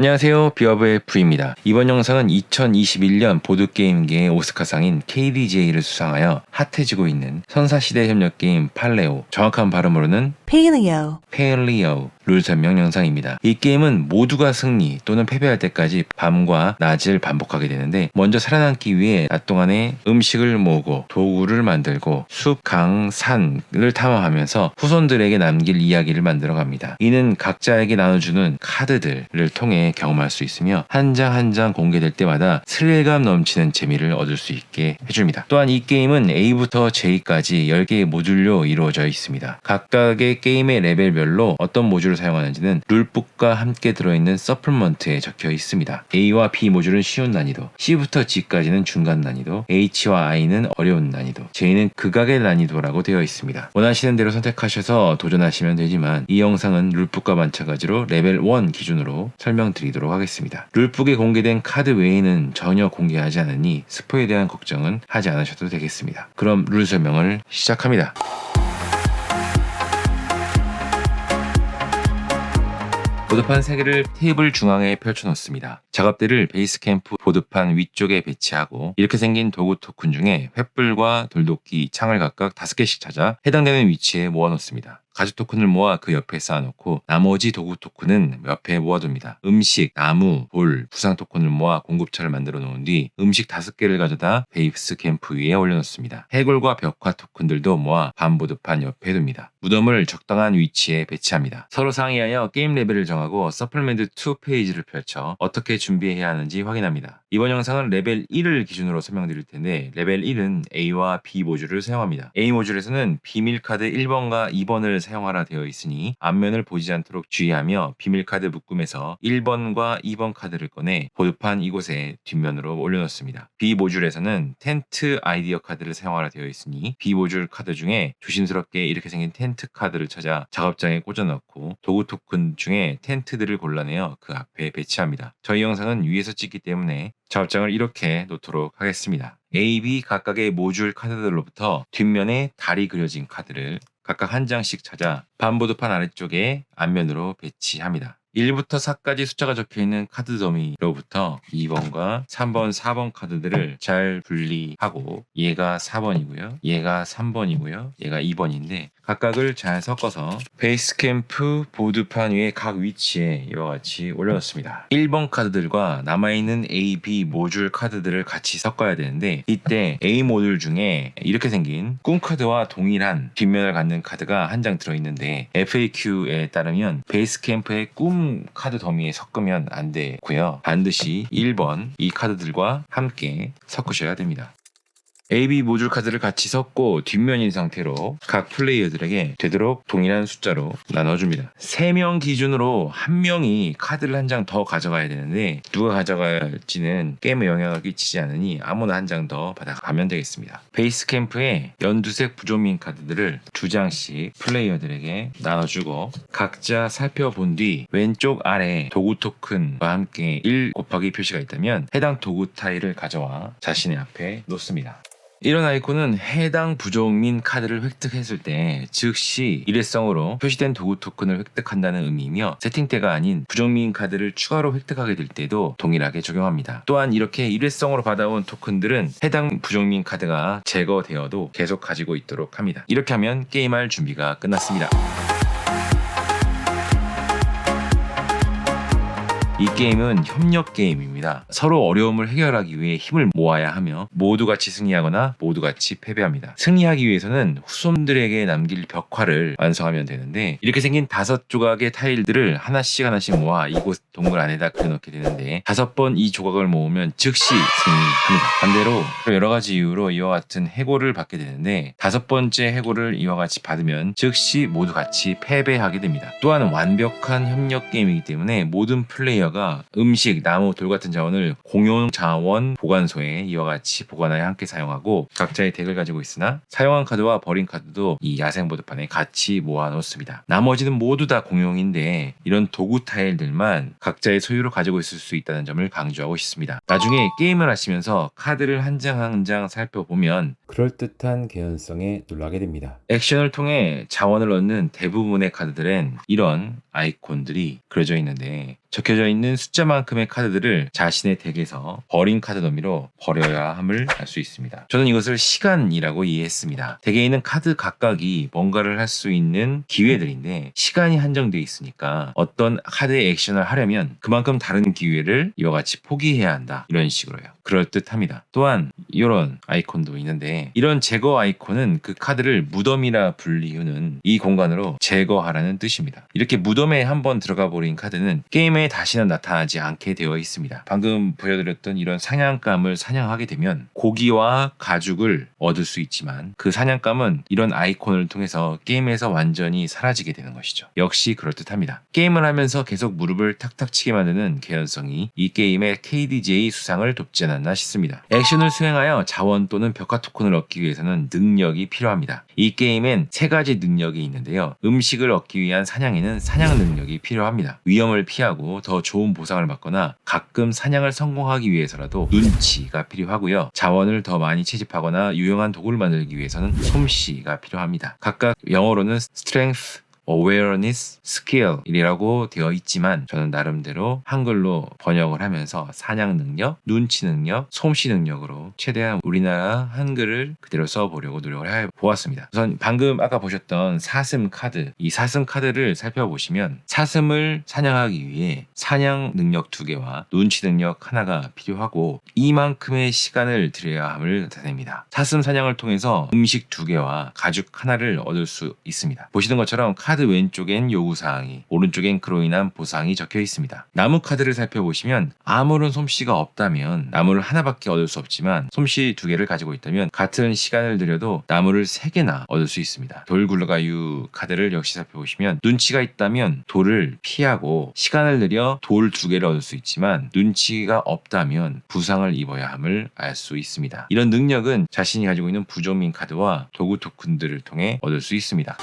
안녕하세요. 비어브의 V입니다. 이번 영상은 2021년 보드게임계의 오스카상인 KDJ를 수상하여 핫해지고 있는 선사시대 협력 게임 팔레오, 정확한 발음으로는 Paleo, 페일리오 룰 설명 영상입니다. 이 게임은 모두가 승리 또는 패배할 때까지 밤과 낮을 반복하게 되는데 먼저 살아남기 위해 낮 동안에 음식을 모으고 도구를 만들고 숲, 강, 산을 탐험하면서 후손들에게 남길 이야기를 만들어 갑니다. 이는 각자에게 나눠주는 카드들을 통해 경험할 수 있으며 한 장 한 장 공개될 때마다 스릴감 넘치는 재미를 얻을 수 있게 해줍니다. 또한 이 게임은 A부터 J까지 10개의 모듈로 이루어져 있습니다. 각각의 게임의 레벨별로 어떤 모듈을 사용하는지는 룰북과 함께 들어있는 서플먼트에 적혀 있습니다. A와 B 모듈은 쉬운 난이도, C부터 G까지는 중간 난이도, H와 I는 어려운 난이도, J는 극악의 난이도라고 되어 있습니다. 원하시는 대로 선택하셔서 도전하시면 되지만 이 영상은 룰북과 마찬가지로 레벨 1 기준으로 설명드리도록 하겠습니다. 룰북에 공개된 카드 외에는 전혀 공개하지 않으니 스포에 대한 걱정은 하지 않으셔도 되겠습니다. 그럼 룰 설명을 시작합니다. 보드판 3개를 테이블 중앙에 펼쳐놓습니다. 작업대를 베이스 캠프 보드판 위쪽에 배치하고 이렇게 생긴 도구 토큰 중에 횃불과 돌도끼, 창을 각각 5개씩 찾아 해당되는 위치에 모아놓습니다. 가죽 토큰을 모아 그 옆에 쌓아놓고 나머지 도구 토큰은 옆에 모아둡니다. 음식, 나무, 볼, 부상 토큰을 모아 공급처를 만들어 놓은 뒤 음식 5개를 가져다 베이스 캠프 위에 올려놓습니다. 해골과 벽화 토큰들도 모아 반보드판 옆에 둡니다. 무덤을 적당한 위치에 배치합니다. 서로 상의하여 게임 레벨을 정하고 서플멘트 2 페이지를 펼쳐 어떻게 준비해야 하는지 확인합니다. 이번 영상은 레벨 1을 기준으로 설명드릴 텐데 레벨 1은 A와 B 모듈을 사용합니다. A 모듈에서는 비밀 카드 1번과 2번을 사용하라 되어 있으니 앞면을 보지 않도록 주의하며 비밀 카드 묶음에서 1번과 2번 카드를 꺼내 보드판 이곳에 뒷면으로 올려놓습니다. B 모듈에서는 텐트 아이디어 카드를 사용하라 되어 있으니 B 모듈 카드 중에 조심스럽게 이렇게 생긴 텐트 카드를 찾아 작업장에 꽂아넣고 도구 토큰 중에 텐트들을 골라내어 그 앞에 배치합니다. 저희 영상은 위에서 찍기 때문에 작업장을 이렇게 놓도록 하겠습니다. A, B 각각의 모듈 카드들로부터 뒷면에 달이 그려진 카드를 각각 한 장씩 찾아 반보드판 아래쪽에 앞면으로 배치합니다. 1부터 4까지 숫자가 적혀 있는 카드 더미로부터 2번과 3번, 4번 카드들을 잘 분리하고 얘가 4번이고요. 얘가 3번이고요. 얘가 2번인데 각각을 잘 섞어서 베이스 캠프 보드판 위에 각 위치에 이와 같이 올려놓습니다. 1번 카드들과 남아있는 A, B 모듈 카드들을 같이 섞어야 되는데 이때 A 모듈 중에 이렇게 생긴 꿈 카드와 동일한 뒷면을 갖는 카드가 한 장 들어있는데 FAQ에 따르면 베이스 캠프의 꿈 카드 더미에 섞으면 안 되고요. 반드시 1번 이 카드들과 함께 섞으셔야 됩니다. AB 모듈 카드를 같이 섞고 뒷면인 상태로 각 플레이어들에게 되도록 동일한 숫자로 나눠줍니다. 3명 기준으로 1명이 카드를 한 장 더 가져가야 되는데 누가 가져가야 할지는 게임에 영향을 끼치지 않으니 아무나 한 장 더 받아가면 되겠습니다. 베이스 캠프에 연두색 부조민 카드들을 두 장씩 플레이어들에게 나눠주고 각자 살펴본 뒤 왼쪽 아래 도구 토큰과 함께 1 곱하기 표시가 있다면 해당 도구 타일을 가져와 자신의 앞에 놓습니다. 이런 아이콘은 해당 부족민 카드를 획득했을 때 즉시 일회성으로 표시된 도구 토큰을 획득한다는 의미이며 세팅때가 아닌 부족민 카드를 추가로 획득하게 될 때도 동일하게 적용합니다. 또한 이렇게 일회성으로 받아온 토큰들은 해당 부족민 카드가 제거되어도 계속 가지고 있도록 합니다. 이렇게 하면 게임할 준비가 끝났습니다. 이 게임은 협력 게임입니다. 서로 어려움을 해결하기 위해 힘을 모아야 하며 모두 같이 승리하거나 모두 같이 패배합니다. 승리하기 위해서는 후손들에게 남길 벽화를 완성하면 되는데 이렇게 생긴 다섯 조각의 타일들을 하나씩 하나씩 모아 이곳 동굴 안에다 그려놓게 되는데 다섯 번 이 조각을 모으면 즉시 승리합니다. 반대로 여러 가지 이유로 이와 같은 해고를 받게 되는데 다섯 번째 해고를 이와 같이 받으면 즉시 모두 같이 패배하게 됩니다. 또한 완벽한 협력 게임이기 때문에 모든 플레이어 플레이어가 음식, 나무, 돌 같은 자원을 공용 자원 보관소에 이와 같이 보관하여 함께 사용하고 각자의 덱을 가지고 있으나 사용한 카드와 버린 카드도 이 야생 보드판에 같이 모아 놓습니다. 나머지는 모두 다 공용인데 이런 도구 타일들만 각자의 소유로 가지고 있을 수 있다는 점을 강조하고 싶습니다. 나중에 게임을 하시면서 카드를 한 장 한 장 살펴보면 그럴듯한 개연성에 놀라게 됩니다. 액션을 통해 자원을 얻는 대부분의 카드들엔 이런 아이콘들이 그려져 있는데 적혀져 있는 숫자만큼의 카드들을 자신의 덱에서 버린 카드 더미로 버려야 함을 알 수 있습니다. 저는 이것을 시간이라고 이해했습니다. 덱에 있는 카드 각각이 뭔가를 할 수 있는 기회들인데 시간이 한정되어 있으니까 어떤 카드의 액션을 하려면 그만큼 다른 기회를 이와 같이 포기해야 한다. 이런 식으로요. 그럴듯합니다. 또한 이런 아이콘도 있는데 이런 제거 아이콘은 그 카드를 무덤이라 불리우는 이 공간으로 제거하라는 뜻입니다. 이렇게 무덤에 한번 들어가 버린 카드는 게임에 다시는 나타나지 않게 되어 있습니다. 방금 보여드렸던 이런 사냥감을 사냥하게 되면 고기와 가죽을 얻을 수 있지만 그 사냥감은 이런 아이콘을 통해서 게임에서 완전히 사라지게 되는 것이죠. 역시 그럴듯합니다. 게임을 하면서 계속 무릎을 탁탁 치게 만드는 개연성이 이 게임의 KDJ 수상을 돕지 않 았나 싶습니다. 액션을 수행하여 자원 또는 벽화 토큰을 얻기 위해서는 능력이 필요합니다. 이 게임엔 세 가지 능력이 있는데요. 음식을 얻기 위한 사냥에는 사냥 능력이 필요합니다. 위험을 피하고 더 좋은 보상을 받거나 가끔 사냥을 성공하기 위해서라도 눈치가 필요하고요. 자원을 더 많이 채집하거나 유용한 도구를 만들기 위해서는 솜씨가 필요합니다. 각각 영어로는 strength, awareness, skill이라고 되어 있지만 저는 나름대로 한글로 번역을 하면서 사냥 능력, 눈치 능력, 솜씨 능력으로 최대한 우리나라 한글을 그대로 써보려고 노력을 해 보았습니다. 우선 방금 아까 보셨던 사슴 카드, 이 사슴 카드를 살펴보시면 사슴을 사냥하기 위해 사냥 능력 두 개와 눈치 능력 하나가 필요하고 이만큼의 시간을 들여야 함을 나타냅니다. 사슴 사냥을 통해서 음식 두 개와 가죽 하나를 얻을 수 있습니다. 보시는 것처럼 카드 왼쪽엔 요구사항이 오른쪽엔 그로 인한 보상이 적혀 있습니다. 나무 카드를 살펴보시면 아무런 솜씨가 없다면 나무를 하나밖에 얻을 수 없지만 솜씨 두 개를 가지고 있다면 같은 시간을 들여도 나무를 세 개나 얻을 수 있습니다. 돌굴러가유 카드를 역시 살펴보시면 눈치가 있다면 돌을 피하고 시간을 들여 돌 두 개를 얻을 수 있지만 눈치가 없다면 부상을 입어야 함을 알 수 있습니다. 이런 능력은 자신이 가지고 있는 부조민 카드와 도구 토큰들을 통해 얻을 수 있습니다.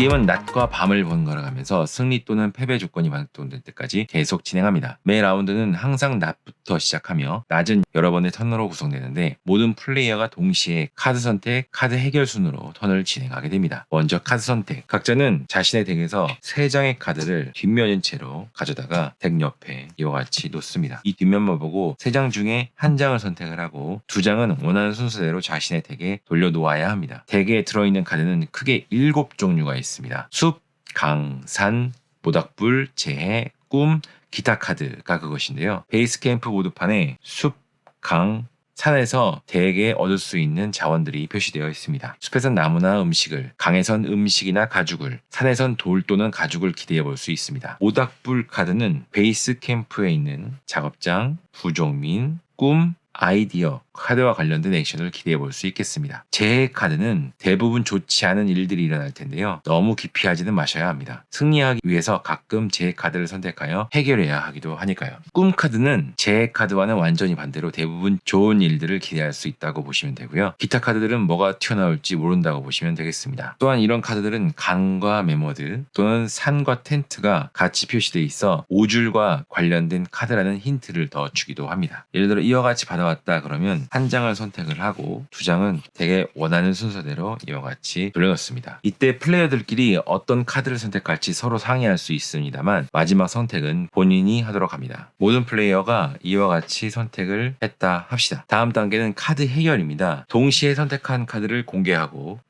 게임은 낮과 밤을 번갈아가면서 승리 또는 패배 조건이 발동될 때까지 계속 진행합니다. 매 라운드는 항상 낮부터 시작하며 낮은 여러 번의 턴으로 구성되는데 모든 플레이어가 동시에 카드 선택, 카드 해결 순으로 턴을 진행하게 됩니다. 먼저 카드 선택. 각자는 자신의 덱에서 3장의 카드를 뒷면인 채로 가져다가 덱 옆에 이와 같이 놓습니다. 이 뒷면만 보고 3장 중에 한 장을 선택을 하고 두 장은 원하는 순서대로 자신의 덱에 돌려 놓아야 합니다. 덱에 들어있는 카드는 크게 7 종류가 있습니다. 숲, 강, 산, 모닥불, 재해, 꿈, 기타 카드가 그것인데요. 베이스 캠프 모드판에 숲, 강, 산에서 대개 얻을 수 있는 자원들이 표시되어 있습니다. 숲에선 나무나 음식을, 강에선 음식이나 가죽을, 산에선 돌 또는 가죽을 기대해 볼 수 있습니다. 모닥불 카드는 베이스 캠프에 있는 작업장, 부종민, 꿈, 아이디어, 카드와 관련된 액션을 기대해 볼 수 있겠습니다. 재해 카드는 대부분 좋지 않은 일들이 일어날 텐데요. 너무 기피하지는 마셔야 합니다. 승리하기 위해서 가끔 재해 카드를 선택하여 해결해야 하기도 하니까요. 꿈 카드는 재해 카드와는 완전히 반대로 대부분 좋은 일들을 기대할 수 있다고 보시면 되고요. 기타 카드들은 뭐가 튀어나올지 모른다고 보시면 되겠습니다. 또한 이런 카드들은 강과 메모드 또는 산과 텐트가 같이 표시되어 있어 5줄과 관련된 카드라는 힌트를 더 주기도 합니다. 예를 들어 이와 같이 받아 왔다 그러면 한 장을 선택을 하고 두 장은 되게 원하는 순서대로 이와 같이 돌려놓습니다. 이때 플레이어들끼리 어떤 카드를 선택할지 서로 상의할 수 있습니다만 마지막 선택은 본인이 하도록 합니다. 모든 플레이어가 이와 같이 선택을 했다 합시다. 다음 단계는 카드 해결입니다. 동시에 선택한 카드를 공개하고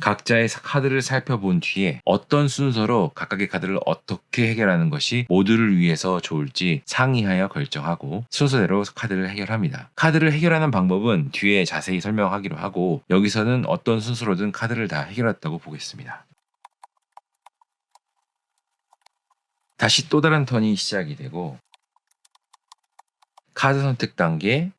각자의 카드를 살펴본 뒤에 어떤 순서로 각각의 카드를 어떻게 해결하는 것이 모두를 위해서 좋을지 상의하여 결정하고 순서대로 카드를 해결합니다. 카드를 해결하는 방법은 뒤에 자세히 설명하기로 하고 여기서는 어떤 순서로든 카드를 다 해결했다고 보겠습니다. 다시 또 다른 턴이 시작이 되고 카드 선택 단계,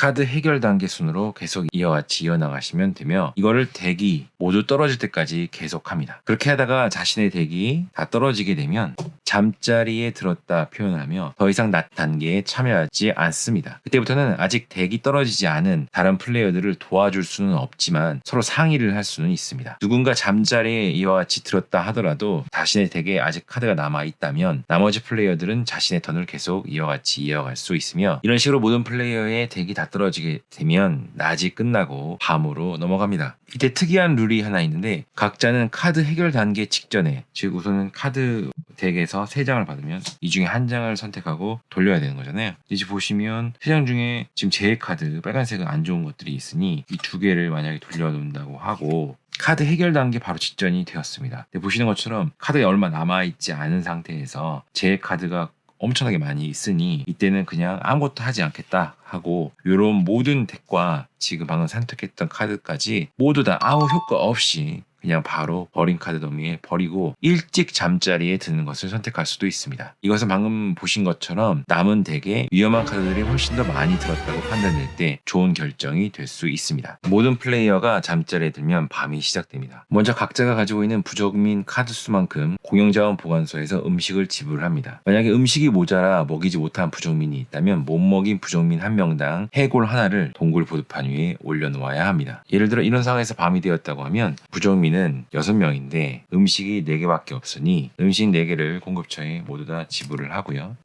카드 해결 단계 순으로 계속 이어같이 이어나가시면 되며 이거를 덱이 모두 떨어질 때까지 계속합니다. 그렇게 하다가 자신의 덱이 다 떨어지게 되면 잠자리에 들었다 표현하며 더 이상 낮 단계에 참여하지 않습니다. 그때부터는 아직 덱이 떨어지지 않은 다른 플레이어들을 도와줄 수는 없지만 서로 상의를 할 수는 있습니다. 누군가 잠자리에 이와 같이 들었다 하더라도 자신의 덱에 아직 카드가 남아 있다면 나머지 플레이어들은 자신의 턴을 계속 이와 같이 이어갈 수 있으며 이런 식으로 모든 플레이어의 덱이 다 떨어지게 되면 낮이 끝나고 밤으로 넘어갑니다. 이때 특이한 룰이 하나 있는데 각자는 카드 해결 단계 직전에 즉 우선은 카드 덱에서 세 장을 받으면 이 중에 한 장을 선택하고 돌려야 되는 거잖아요. 이제 보시면 세장 중에 지금 제 카드 빨간색은 안 좋은 것들이 있으니 이 두 개를 만약에 돌려놓는다고 하고 카드 해결 단계 바로 직전이 되었습니다. 보시는 것처럼 카드가 얼마 남아 있지 않은 상태에서 제 카드가 엄청나게 많이 있으니 이때는 그냥 아무것도 하지 않겠다 하고 이런 모든 덱과 지금 방금 선택했던 카드까지 모두 다 아무 효과 없이 그냥 바로 버린 카드 더미에 버리고 일찍 잠자리에 드는 것을 선택할 수도 있습니다. 이것은 방금 보신 것처럼 남은 덱에 위험한 카드들이 훨씬 더 많이 들었다고 판단될 때 좋은 결정이 될 수 있습니다. 모든 플레이어가 잠자리에 들면 밤이 시작됩니다. 먼저 각자가 가지고 있는 부족민 카드 수만큼 공영자원 보관소에서 음식을 지불합니다. 만약에 음식이 모자라 먹이지 못한 부족민이 있다면 못 먹인 부족민 한 명당 해골 하나를 동굴 보드판 위에 올려놓아야 합니다. 예를 들어 이런 상황에서 밤이 되었다고 하면 부족민 우리는 6명인데 음식이 4개밖에 없으니 음식 4개를 공급처에 모두 다 지불을 하고요.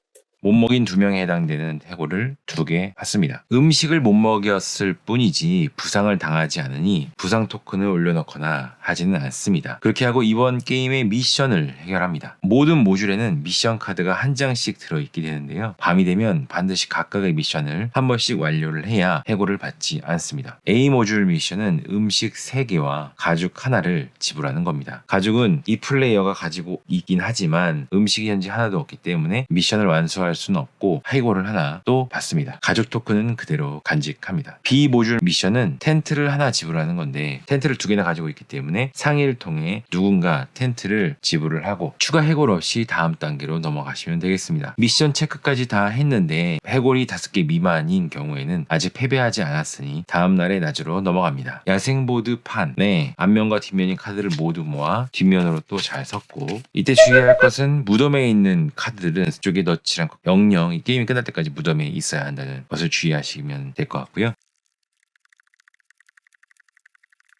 못 먹인 두 명에 해당되는 해고를 두 개 받습니다. 음식을 못 먹였을 뿐이지 부상을 당하지 않으니 부상 토큰을 올려놓거나 하지는 않습니다. 그렇게 하고 이번 게임의 미션을 해결합니다. 모든 모듈에는 미션 카드가 한 장씩 들어있게 되는데요. 밤이 되면 반드시 각각의 미션을 한 번씩 완료를 해야 해고를 받지 않습니다. A 모듈 미션은 음식 3개와 가죽 하나를 지불하는 겁니다. 가죽은 이 플레이어가 가지고 있긴 하지만 음식이 현재 하나도 없기 때문에 미션을 완수할 할 수는 없고 하이고를 하나 또 받습니다. 가족 토큰은 그대로 간직합니다. B 모듈 미션은 텐트를 하나 지불하는 건데 텐트를 두 개나 가지고 있기 때문에 상의를 통해 누군가 텐트를 지불을 하고 추가 해골 없이 다음 단계로 넘어가시면 되겠습니다. 미션 체크까지 다 했는데 해골이 다섯 개 미만인 경우에는 아직 패배하지 않았으니 다음 날의 낮으로 넘어갑니다. 야생보드 판에 앞면과 뒷면인 카드를 모두 모아 뒷면으로 또 잘 섞고 이때 주의할 것은 무덤에 있는 카드들은 쪽에 넣지 않고 영영 이 게임이 끝날 때까지 무덤에 있어야 한다는 것을 주의하시면 될 것 같고요.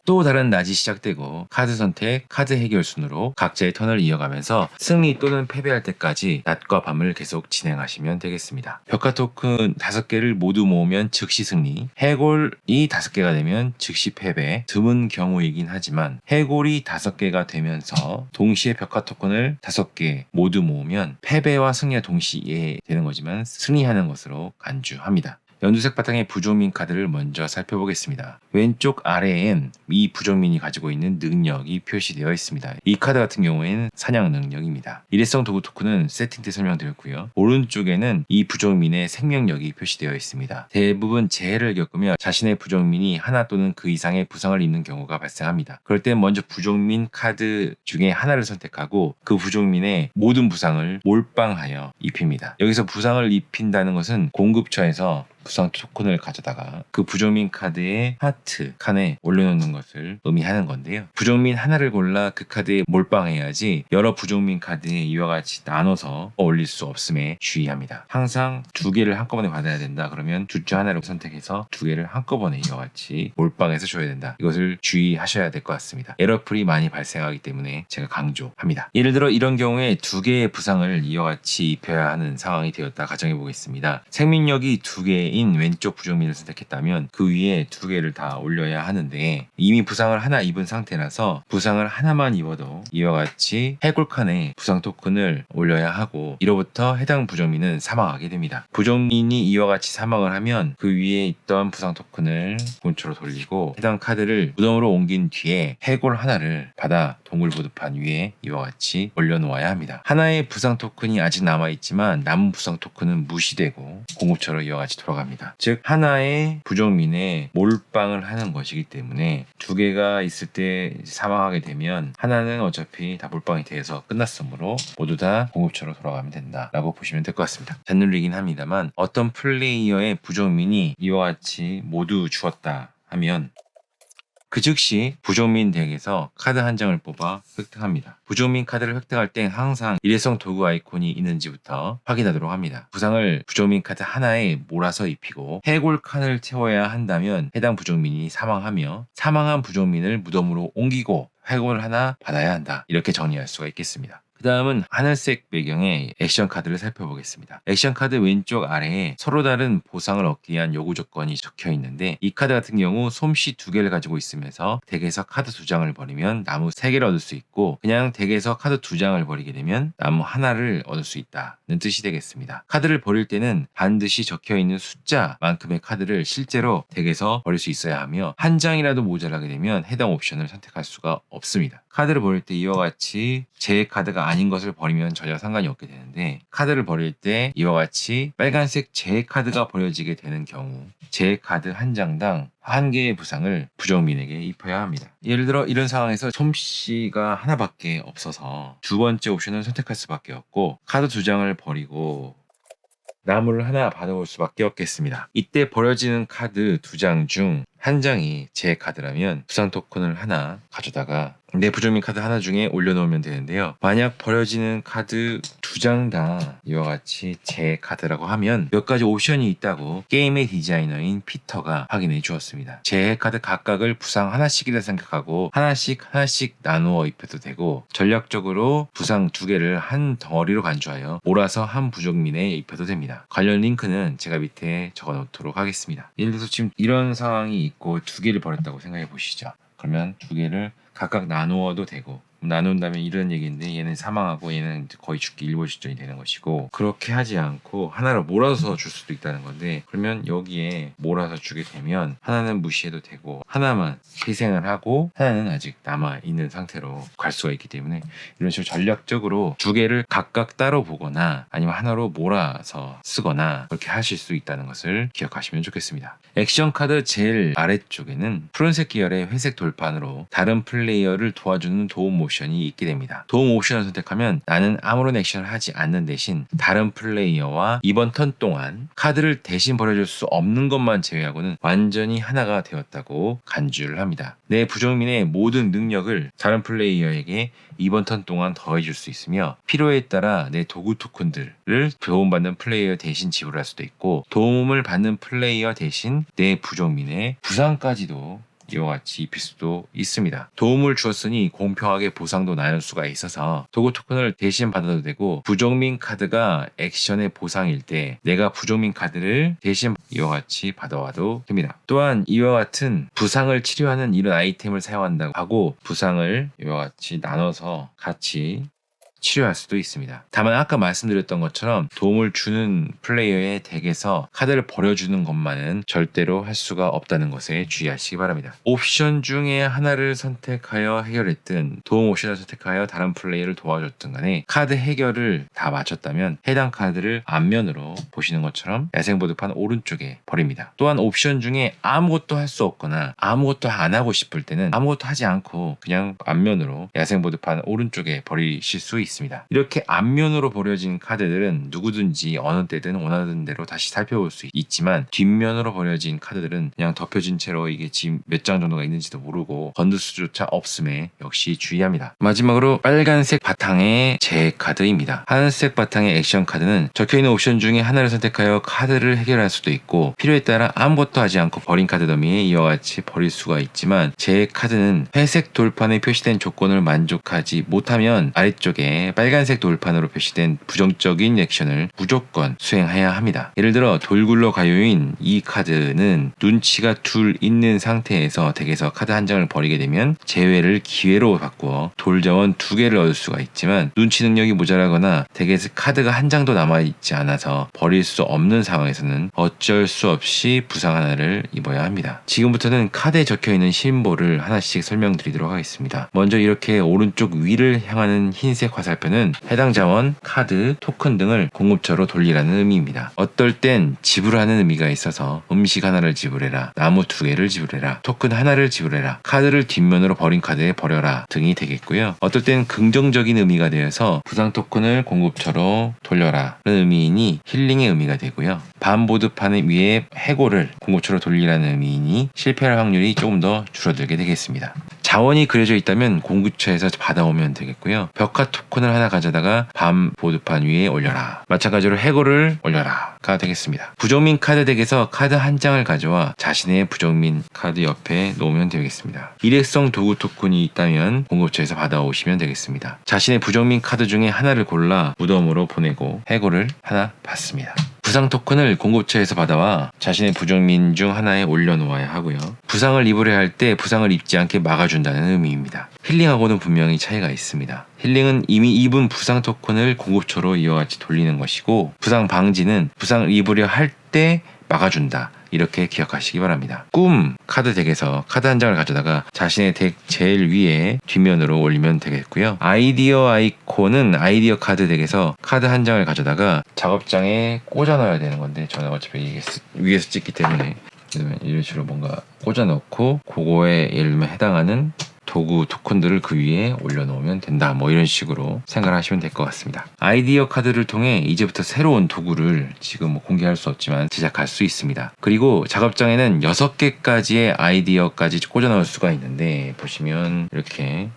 또 다른 낮이 시작되고 카드 선택, 카드 해결 순으로 각자의 턴을 이어가면서 승리 또는 패배할 때까지 낮과 밤을 계속 진행하시면 되겠습니다. 벽화 토큰 5개를 모두 모으면 즉시 승리, 해골이 5개가 되면 즉시 패배, 드문 경우이긴 하지만 해골이 5개가 되면서 동시에 벽화 토큰을 5개 모두 모으면 패배와 승리가 동시에 되는 거지만 승리하는 것으로 간주합니다. 연두색 바탕의 부족민 카드를 먼저 살펴보겠습니다. 왼쪽 아래엔 이 부족민이 가지고 있는 능력이 표시되어 있습니다. 이 카드 같은 경우에는 사냥 능력입니다. 일회성 도구 토큰은 세팅 때 설명드렸고요. 오른쪽에는 이 부족민의 생명력이 표시되어 있습니다. 대부분 재해를 겪으며 자신의 부족민이 하나 또는 그 이상의 부상을 입는 경우가 발생합니다. 그럴 때 먼저 부족민 카드 중에 하나를 선택하고 그 부족민의 모든 부상을 몰빵하여 입힙니다. 여기서 부상을 입힌다는 것은 공급처에서 부상 토큰을 가져다가 그 부정민 카드의 하트 칸에 올려놓는 것을 의미하는 건데요. 부정민 하나를 골라 그 카드에 몰빵해야지 여러 부정민 카드에 이와 같이 나눠서 올릴 수 없음에 주의합니다. 항상 두 개를 한꺼번에 받아야 된다. 그러면 둘 중 하나를 선택해서 두 개를 한꺼번에 이와 같이 몰빵해서 줘야 된다. 이것을 주의하셔야 될 것 같습니다. 에러풀이 많이 발생하기 때문에 제가 강조합니다. 예를 들어 이런 경우에 두 개의 부상을 이와 같이 입혀야 하는 상황이 되었다 가정해 보겠습니다. 생명력이 두 개의 인 왼쪽 부정민을 선택했다면 그 위에 두 개를 다 올려야 하는데 이미 부상을 하나 입은 상태라서 부상을 하나만 입어도 이와 같이 해골칸에 부상 토큰을 올려야 하고 이로부터 해당 부정민은 사망하게 됩니다. 부정민이 이와 같이 사망을 하면 그 위에 있던 부상 토큰을 본초로 돌리고 해당 카드를 무덤으로 옮긴 뒤에 해골 하나를 받아 동굴 보드판 위에 이와 같이 올려놓아야 합니다. 하나의 부상 토큰이 아직 남아있지만 남은 부상 토큰은 무시되고 공급처로 이와 같이 돌아갑니다. 즉 하나의 부정민에 몰빵을 하는 것이기 때문에 두 개가 있을 때 사망하게 되면 하나는 어차피 다 몰빵이 돼서 끝났으므로 모두 다 공급처로 돌아가면 된다라고 보시면 될 것 같습니다. 잔눌리긴 합니다만 어떤 플레이어의 부정민이 이와 같이 모두 주었다 하면 그 즉시 부정민 덱에서 카드 한 장을 뽑아 획득합니다. 부정민 카드를 획득할 땐 항상 일회성 도구 아이콘이 있는지부터 확인하도록 합니다. 부상을 부정민 카드 하나에 몰아서 입히고 해골 칸을 채워야 한다면 해당 부정민이 사망하며 사망한 부정민을 무덤으로 옮기고 해골을 하나 받아야 한다. 이렇게 정리할 수가 있겠습니다. 그 다음은 하늘색 배경의 액션 카드를 살펴보겠습니다. 액션 카드 왼쪽 아래에 서로 다른 보상을 얻기 위한 요구 조건이 적혀 있는데 이 카드 같은 경우 솜씨 두 개를 가지고 있으면서 덱에서 카드 두 장을 버리면 나무 세 개를 얻을 수 있고 그냥 덱에서 카드 두 장을 버리게 되면 나무 하나를 얻을 수 있다는 뜻이 되겠습니다. 카드를 버릴 때는 반드시 적혀 있는 숫자만큼의 카드를 실제로 덱에서 버릴 수 있어야 하며 한 장이라도 모자라게 되면 해당 옵션을 선택할 수가 없습니다. 카드를 버릴 때 이와 같이 제 카드가 아닌 것을 버리면 전혀 상관이 없게 되는데 카드를 버릴 때 이와 같이 빨간색 제 카드가 버려지게 되는 경우 제 카드 한 장당 한 개의 부상을 부정민에게 입혀야 합니다. 예를 들어 이런 상황에서 솜씨가 하나밖에 없어서 두 번째 옵션을 선택할 수밖에 없고 카드 두 장을 버리고 나무를 하나 받아올 수밖에 없겠습니다. 이때 버려지는 카드 두 장 중 한 장이 제 카드라면 부상 토큰을 하나 가져다가 내 부정민 카드 하나 중에 올려놓으면 되는데요. 만약 버려지는 카드 두장다 이와 같이 제 카드라고 하면 몇 가지 옵션이 있다고 게임의 디자이너인 피터가 확인해 주었습니다. 제 카드 각각을 부상 하나씩이라 생각하고 하나씩 하나씩 나누어 입혀도 되고 전략적으로 부상 두 개를 한 덩어리로 간주하여 몰아서 한 부정민에 입혀도 됩니다. 관련 링크는 제가 밑에 적어 놓도록 하겠습니다. 예를 들어서 지금 이런 상황이 있고 두 개를 버렸다고 생각해 보시죠. 그러면 두 개를 각각 나누어도 되고 나눈다면 이런 얘기인데 얘는 사망하고 얘는 거의 죽기 일보 직전이 되는 것이고 그렇게 하지 않고 하나를 몰아서 줄 수도 있다는 건데 그러면 여기에 몰아서 주게 되면 하나는 무시해도 되고 하나만 희생을 하고 하나는 아직 남아 있는 상태로 갈 수가 있기 때문에 이런 식으로 전략적으로 두 개를 각각 따로 보거나 아니면 하나로 몰아서 쓰거나 그렇게 하실 수 있다는 것을 기억하시면 좋겠습니다. 액션 카드 제일 아래쪽에는 푸른색 계열의 회색 돌판으로 다른 플레이어를 도와주는 도움 모션 이 있게 됩니다. 도움 옵션을 선택하면 나는 아무런 액션을 하지 않는 대신 다른 플레이어와 이번 턴 동안 카드를 대신 버려줄 수 없는 것만 제외하고는 완전히 하나가 되었다고 간주를 합니다. 내 부정민의 모든 능력을 다른 플레이어에게 이번 턴 동안 더해줄 수 있으며 필요에 따라 내 도구 토큰들을 도움받는 플레이어 대신 지불할 수도 있고 도움을 받는 플레이어 대신 내 부정민의 부상까지도 이와 같이 입힐 수도 있습니다. 도움을 주었으니 공평하게 보상도 나눌 수가 있어서 도구 토큰을 대신 받아도 되고 부정민 카드가 액션의 보상일 때 내가 부정민 카드를 대신 이와 같이 받아와도 됩니다. 또한 이와 같은 부상을 치료하는 이런 아이템을 사용한다고 하고 부상을 이와 같이 나눠서 같이 치료할 수도 있습니다. 다만 아까 말씀드렸던 것처럼 도움을 주는 플레이어의 덱에서 카드를 버려주는 것만은 절대로 할 수가 없다는 것에 주의하시기 바랍니다. 옵션 중에 하나를 선택하여 해결했든 도움 옵션을 선택하여 다른 플레이어를 도와줬든 간에 카드 해결을 다 마쳤다면 해당 카드를 앞면으로 보시는 것처럼 야생보드판 오른쪽에 버립니다. 또한 옵션 중에 아무것도 할 수 없거나 아무것도 안 하고 싶을 때는 아무것도 하지 않고 그냥 앞면으로 야생보드판 오른쪽에 버리실 수 있습니다. 이렇게 앞면으로 버려진 카드들은 누구든지 어느 때든 원하는 대로 다시 살펴볼 수 있지만 뒷면으로 버려진 카드들은 그냥 덮여진 채로 이게 지금 몇 장 정도가 있는지도 모르고 건들 수조차 없음에 역시 주의합니다. 마지막으로 빨간색 바탕의 제 카드입니다. 하늘색 바탕의 액션 카드는 적혀있는 옵션 중에 하나를 선택하여 카드를 해결할 수도 있고 필요에 따라 아무것도 하지 않고 버린 카드 더미에 이와 같이 버릴 수가 있지만 제 카드는 회색 돌판에 표시된 조건을 만족하지 못하면 아래쪽에 빨간색 돌판으로 표시된 부정적인 액션을 무조건 수행해야 합니다. 예를 들어 돌굴러 가요인 이 카드는 눈치가 둘 있는 상태에서 덱에서 카드 한 장을 버리게 되면 제외를 기회로 바꾸어 돌자원 두 개를 얻을 수가 있지만 눈치 능력이 모자라거나 덱에서 카드가 한 장도 남아있지 않아서 버릴 수 없는 상황에서는 어쩔 수 없이 부상 하나를 입어야 합니다. 지금부터는 카드에 적혀있는 심볼을 하나씩 설명드리도록 하겠습니다. 먼저 이렇게 오른쪽 위를 향하는 흰색 화살 표는 해당 자원, 카드, 토큰 등을 공급처로 돌리라는 의미입니다. 어떨 땐 지불하는 의미가 있어서 음식 하나를 지불해라, 나무 두 개를 지불해라, 토큰 하나를 지불해라, 카드를 뒷면으로 버린 카드에 버려라 등이 되겠고요. 어떨 땐 긍정적인 의미가 되어서 부상 토큰을 공급처로 돌려라 라는 의미이니 힐링의 의미가 되고요. 반보드판 위에 해골을 공급처로 돌리라는 의미이니 실패할 확률이 조금 더 줄어들게 되겠습니다. 자원이 그려져 있다면 공구처에서 받아오면 되겠고요. 벽화 토큰을 하나 가져다가 밤 보드판 위에 올려라. 마찬가지로 해골을 올려라가 되겠습니다. 부정민 카드 덱에서 카드 한 장을 가져와 자신의 부정민 카드 옆에 놓으면 되겠습니다. 일회성 도구 토큰이 있다면 공구처에서 받아오시면 되겠습니다. 자신의 부정민 카드 중에 하나를 골라 무덤으로 보내고 해골을 하나 받습니다. 부상 토큰을 공급처에서 받아와 자신의 부정민 중 하나에 올려놓아야 하고요. 부상을 입으려 할 때 부상을 입지 않게 막아준다는 의미입니다. 힐링하고는 분명히 차이가 있습니다. 힐링은 이미 입은 부상 토큰을 공급처로 이와 같이 돌리는 것이고 부상 방지는 부상을 입으려 할 때 막아준다. 이렇게 기억하시기 바랍니다. 꿈 카드 덱에서 카드 한 장을 가져다가 자신의 덱 제일 위에 뒷면으로 올리면 되겠고요. 아이디어 아이콘은 아이디어 카드 덱에서 카드 한 장을 가져다가 작업장에 꽂아 넣어야 되는 건데 저는 어차피 이게 쓰- 위에서 찍기 때문에 이런 식으로 뭔가 꽂아 넣고 그거에 예를 들면 해당하는 도구 토큰들을 그 위에 올려놓으면 된다. 뭐 이런 식으로 생각하시면 될 것 같습니다. 아이디어 카드를 통해 이제부터 새로운 도구를 지금 뭐 공개할 수 없지만 제작할 수 있습니다. 그리고 작업장에는 6개까지의 아이디어까지 꽂아 넣을 수가 있는데 보시면 이렇게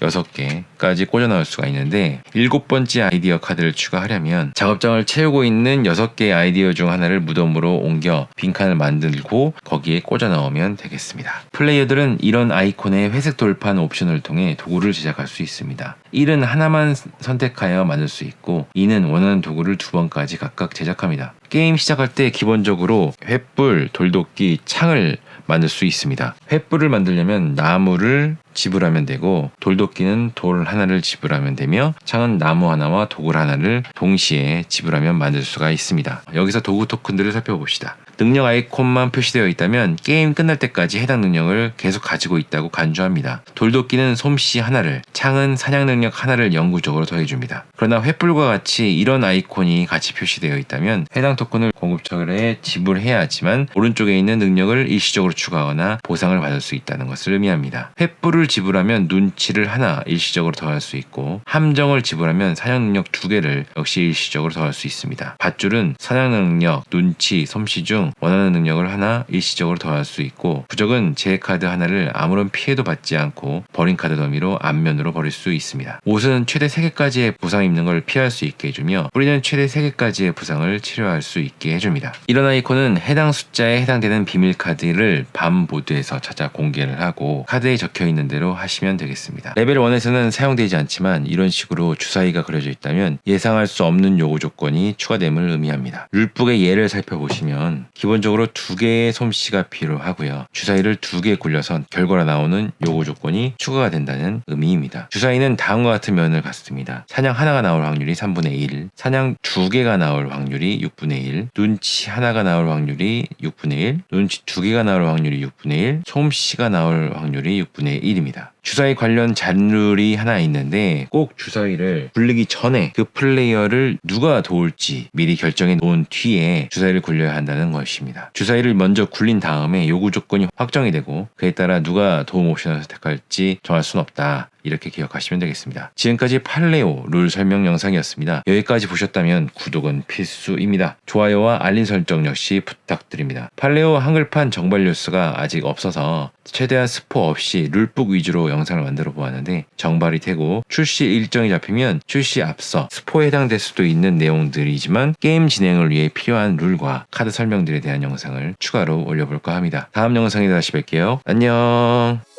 6개까지 꽂아 넣을 수가 있는데 일곱 번째 아이디어 카드를 추가하려면 작업장을 채우고 있는 6개의 아이디어 중 하나를 무덤으로 옮겨 빈칸을 만들고 거기에 꽂아 넣으면 되겠습니다. 플레이어들은 이런 아이콘의 회색 돌판 옵션을 통해 도구를 제작할 수 있습니다. 1은 하나만 선택하여 만들 수 있고 2는 원하는 도구를 두 번까지 각각 제작합니다. 게임 시작할 때 기본적으로 횃불, 돌도끼, 창을 만들 수 있습니다. 횃불을 만들려면 나무를 지불하면 되고 돌도끼는 돌 하나를 지불하면 되며 창은 나무 하나와 도굴 하나를 동시에 지불하면 만들 수가 있습니다. 여기서 도구 토큰들을 살펴봅시다. 능력 아이콘만 표시되어 있다면 게임 끝날 때까지 해당 능력을 계속 가지고 있다고 간주합니다. 돌도끼는 솜씨 하나를, 창은 사냥 능력 하나를 영구적으로 더해줍니다. 그러나 횃불과 같이 이런 아이콘이 같이 표시되어 있다면 해당 토큰을 공급처에 지불해야 하지만 오른쪽에 있는 능력을 일시적으로 추가하거나 보상을 받을 수 있다는 것을 의미합니다. 횃불을 지불하면 눈치를 하나 일시적으로 더할 수 있고 함정을 지불하면 사냥 능력 두 개를 역시 일시적으로 더할 수 있습니다. 밧줄은 사냥 능력, 눈치, 솜씨 중 원하는 능력을 하나 일시적으로 더할 수 있고 부적은 제 카드 하나를 아무런 피해도 받지 않고 버린 카드 더미로 앞면으로 버릴 수 있습니다. 옷은 최대 3개까지의 부상 입는 걸 피할 수 있게 해주며 뿌리는 최대 3개까지의 부상을 치료할 수 있게 해줍니다. 이런 아이콘은 해당 숫자에 해당되는 비밀 카드를 밤 보드에서 찾아 공개를 하고 카드에 적혀 있는 대로 하시면 되겠습니다. 레벨 1에서는 사용되지 않지만 이런 식으로 주사위가 그려져 있다면 예상할 수 없는 요구 조건이 추가됨을 의미합니다. 룰북의 예를 살펴보시면 기본적으로 두 개의 솜씨가 필요하고요. 주사위를 두 개 굴려서 결과로 나오는 요구 조건이 추가가 된다는 의미입니다. 주사위는 다음과 같은 면을 갖습니다. 사냥 하나가 나올 확률이 3분의 1, 사냥 두 개가 나올 확률이 6분의 1, 눈치 하나가 나올 확률이 6분의 1, 눈치 두 개가 나올 확률이 6분의 1, 솜씨가 나올 확률이 6분의 1입니다. 주사위 관련 잔룰이 하나 있는데 꼭 주사위를 굴리기 전에 그 플레이어를 누가 도울지 미리 결정해 놓은 뒤에 주사위를 굴려야 한다는 것입니다. 주사위를 먼저 굴린 다음에 요구 조건이 확정이 되고 그에 따라 누가 도움 옵션을 선택할지 정할 수는 없다. 이렇게 기억하시면 되겠습니다. 지금까지 팔레오 룰 설명 영상이었습니다. 여기까지 보셨다면 구독은 필수입니다. 좋아요와 알림 설정 역시 부탁드립니다. 팔레오 한글판 정발 뉴스가 아직 없어서 최대한 스포 없이 룰북 위주로 영상을 만들어 보았는데 정발이 되고 출시 일정이 잡히면 출시 앞서 스포에 해당될 수도 있는 내용들이지만 게임 진행을 위해 필요한 룰과 카드 설명들에 대한 영상을 추가로 올려볼까 합니다. 다음 영상에 다시 뵐게요. 안녕.